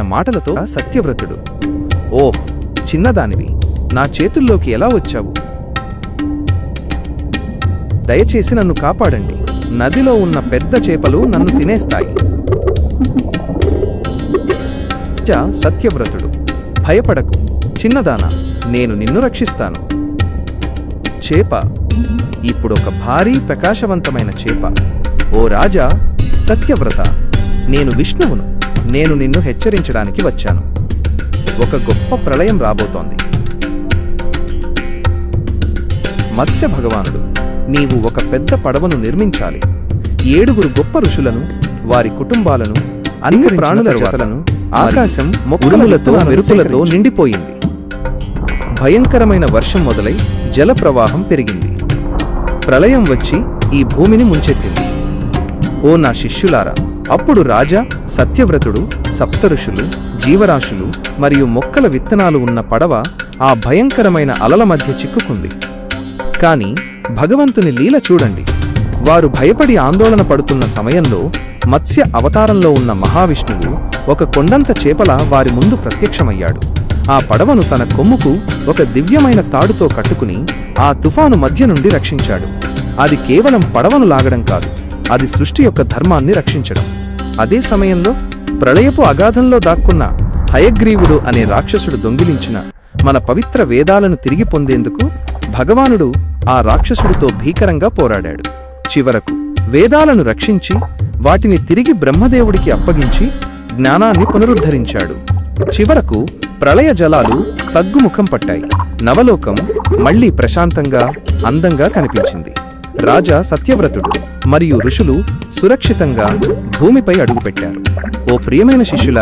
మాటలతో సత్యవ్రతుడు ఓ చిన్నదానివి నా చేతుల్లోకి ఎలా వచ్చావు? దయచేసి నన్ను కాపాడండి. నదిలో ఉన్న పెద్ద చేపలు నన్ను తినేస్తాయి. సత్యవ్రతుడు భయపడకు. చిన్నదానా నేను నిన్ను రక్షిస్తాను. చేప ఇప్పుడొక భారీ ప్రకాశవంతమైన చేప. ఓ రాజా సత్యవ్రత నేను విష్ణువును నేను నిన్ను హెచ్చరించడానికి వచ్చాను. ఒక గొప్ప ప్రళయం రాబోతోంది. మత్స్య భగవానుడు నీవు ఒక పెద్ద పడవను నిర్మించాలి. ఏడుగురు గొప్ప ఋషులను వారి కుటుంబాలను అన్ని ప్రాణుల జతలను ఆకాశం ఉరుములతో మెరుపులతో నిండిపోయింది. భయంకరమైన వర్షం మొదలై జలప్రవాహం పెరిగింది. ప్రళయం వచ్చి ఈ భూమిని ముంచెత్తింది. ఓ నా శిష్యులారా అప్పుడు రాజా సత్యవ్రతుడు సప్తఋషులు జీవరాశులు మరియు మొక్కల విత్తనాలు ఉన్న పడవ ఆ భయంకరమైన అలల మధ్య చిక్కుకుంది. కాని భగవంతుని లీల చూడండి. వారు భయపడి ఆందోళన పడుతున్న సమయంలో మత్స్య అవతారంలో ఉన్న మహావిష్ణువు ఒక కొండంత చేపల వారి ముందు ప్రత్యక్షమయ్యాడు. ఆ పడవను తన కొమ్ముకు ఒక దివ్యమైన తాడుతో కట్టుకుని ఆ తుఫాను మధ్య నుండి రక్షించాడు. అది కేవలం పడవను లాగడం కాదు అది సృష్టి యొక్క ధర్మాన్ని రక్షించడం. అదే సమయంలో ప్రళయపు అగాధంలో దాక్కున్న హయగ్రీవుడు అనే రాక్షసుడు దొంగిలించిన మన పవిత్ర వేదాలను తిరిగి పొందేందుకు భగవానుడు ఆ రాక్షసుడితో భీకరంగా పోరాడాడు. చివరకు వేదాలను రక్షించి వాటిని తిరిగి బ్రహ్మదేవుడికి అప్పగించి జ్ఞానాన్ని పునరుద్ధరించాడు. చివరకు ప్రళయ జలాలు తగ్గుముఖం పట్టాయి. నవలోకం మళ్ళీ ప్రశాంతంగా అందంగా కనిపించింది. రాజా సత్యవ్రతుడు మరియు ఋషులు సురక్షితంగా భూమిపై అడుగుపెట్టారు. ఓ ప్రియమైన శిష్యుల